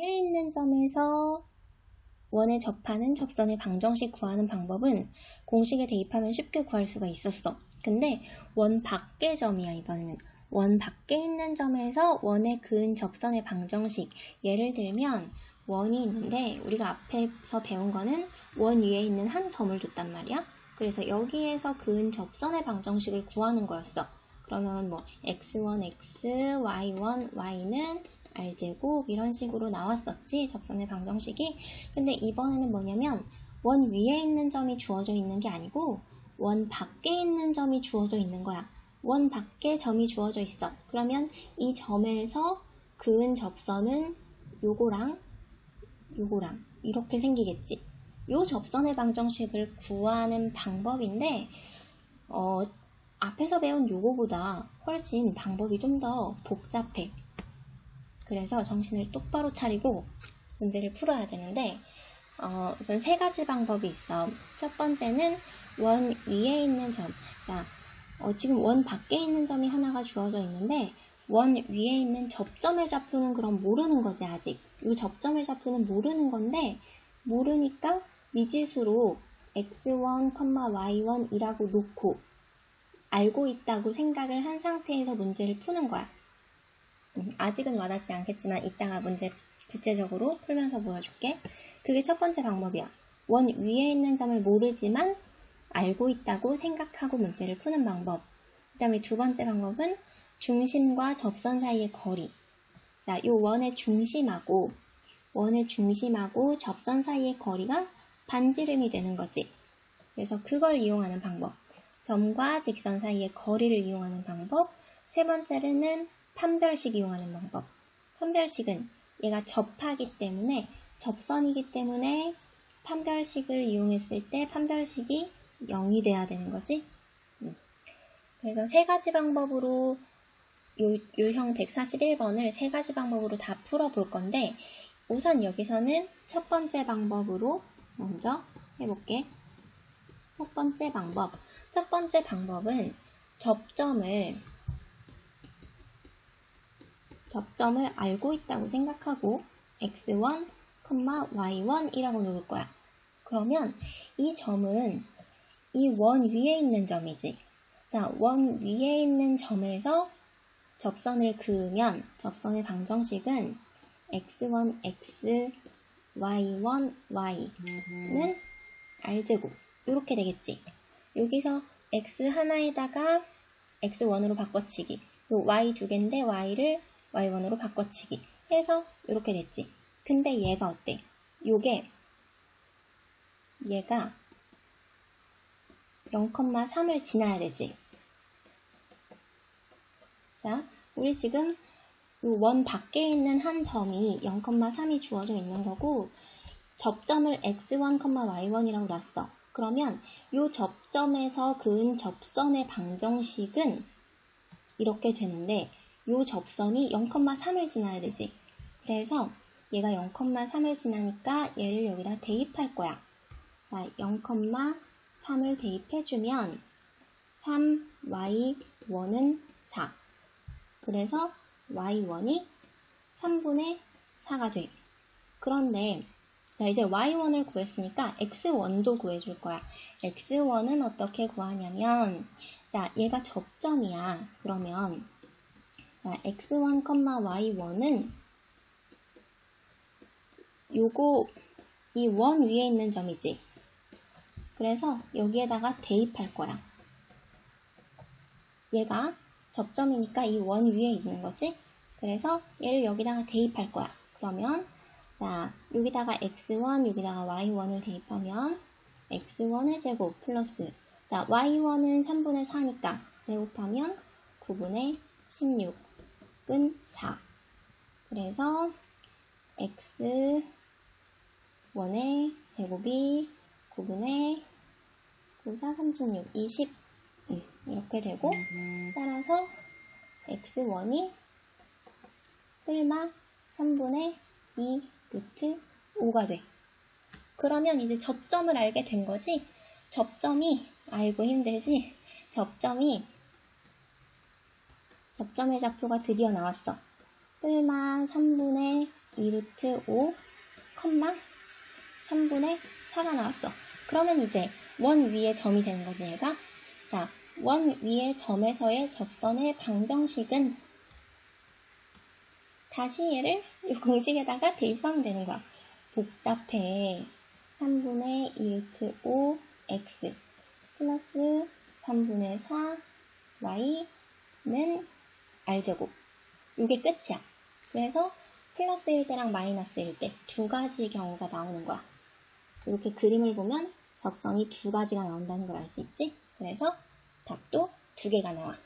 위에 있는 점에서 원에 접하는 접선의 방정식 구하는 방법은 공식에 대입하면 쉽게 구할 수가 있었어. 근데 원 밖의 점이야 이번에는. 원 밖에 있는 점에서 원에 그은 접선의 방정식. 예를 들면 원이 있는데 우리가 앞에서 배운 거는 원 위에 있는 한 점을 줬단 말이야. 그래서 여기에서 그은 접선의 방정식을 구하는 거였어. 그러면 뭐 x1, x, y1, y는 r제곱 이런 식으로 나왔었지 접선의 방정식이. 근데 이번에는 뭐냐면 원 위에 있는 점이 주어져 있는 게 아니고 원 밖에 있는 점이 주어져 있는 거야. 원 밖에 점이 주어져 있어. 그러면 이 점에서 그은 접선은 요거랑 요거랑 이렇게 생기겠지. 요 접선의 방정식을 구하는 방법인데 어, 앞에서 배운 요거보다 훨씬 방법이 좀 더 복잡해. 그래서 정신을 똑바로 차리고 문제를 풀어야 되는데 어, 우선 세 가지 방법이 있어. 첫 번째는 원 위에 있는 점. 자, 어, 지금 원 밖에 있는 점이 하나가 주어져 있는데 원 위에 있는 접점의 좌표는 그럼 모르는 거지 아직. 이 접점의 좌표는 모르는 건데 모르니까 미지수로 x1, y1이라고 놓고 알고 있다고 생각을 한 상태에서 문제를 푸는 거야. 음, 아직은 와닿지 않겠지만 이따가 문제 구체적으로 풀면서 보여줄게. 그게 첫 번째 방법이야. 원 위에 있는 점을 모르지만 알고 있다고 생각하고 문제를 푸는 방법. 그 다음에 두 번째 방법은 중심과 접선 사이의 거리. 자, 요 원의 중심하고 원의 중심하고 접선 사이의 거리가 반지름이 되는 거지. 그래서 그걸 이용하는 방법. 점과 직선 사이의 거리를 이용하는 방법. 세 번째는 판별식 이용하는 방법. 판별식은 얘가 접하기 때문에 접선이기 때문에 판별식을 이용했을 때 판별식이 0이 돼야 되는 거지. 음. 그래서 세 가지 방법으로 유 형 141번을 세 가지 방법으로 다 풀어볼 건데 우선 여기서는 첫 번째 방법으로 먼저 해볼게. 첫 번째 방법. 첫 번째 방법은 접점을 접점을 알고 있다고 생각하고 x1, y1이라고 놓을 거야. 그러면 이 점은 이 원 위에 있는 점이지. 자, 원 위에 있는 점에서 접선을 그으면 접선의 방정식은 x1, x, y1, y는 r제곱 이렇게 되겠지. 여기서 x 하나에다가 x1으로 바꿔치기 요 y 두 개인데 y를 y1으로 바꿔치기 해서 이렇게 됐지. 근데 얘가 어때? 요게 얘가 0,3을 지나야 되지. 자, 우리 지금 원 밖에 있는 한 점이 0,3이 주어져 있는 거고 접점을 x1, y1이라고 놨어. 그러면 이 접점에서 그은 접선의 방정식은 이렇게 되는데 이 접선이 0,3을 지나야 되지. 그래서 얘가 0,3을 지나니까 얘를 여기다 대입할 거야. 자, 0,3을 대입해주면 3y1은 4. 그래서 y1이 3분의 4가 돼. 그런데 자 이제 y1을 구했으니까 x1도 구해줄 거야. x1은 어떻게 구하냐면 자 얘가 접점이야. 그러면 자 x1, y1은 요거 이 원 위에 있는 점이지. 그래서 여기에다가 대입할 거야. 얘가 접점이니까 이 원 위에 있는 거지. 그래서 얘를 여기다가 대입할 거야. 그러면 자 여기다가 x1 여기다가 y1을 대입하면 x1의 제곱 플러스 자 y1은 3분의 4니까 제곱하면 9분의 16 은 4 그래서 x1의 제곱이 9분의 9, 4, 36, 20 음, 이렇게 되고 따라서 x1이 뿔마 3분의 2 루트 5가 돼. 그러면 이제 접점을 알게 된 거지? 접점이 알고 힘들지? 접점이 접점의 좌표가 드디어 나왔어. 뿔마 3분의 2루트 5, 컴마 3분의 4가 나왔어. 그러면 이제 원 위에 점이 되는 거지 얘가. 자, 원 위에 점에서의 접선의 방정식은 다시 얘를 이 공식에다가 대입하면 되는 거야. 복잡해. 3분의 2루트 5 x 플러스 3분의 4 y는 r제곱. 이게 끝이야. 그래서 플러스 1대랑 마이너스 1대 두 가지 경우가 나오는 거야. 이렇게 그림을 보면 접선이 두 가지가 나온다는 걸 알 수 있지? 그래서 답도 두 개가 나와.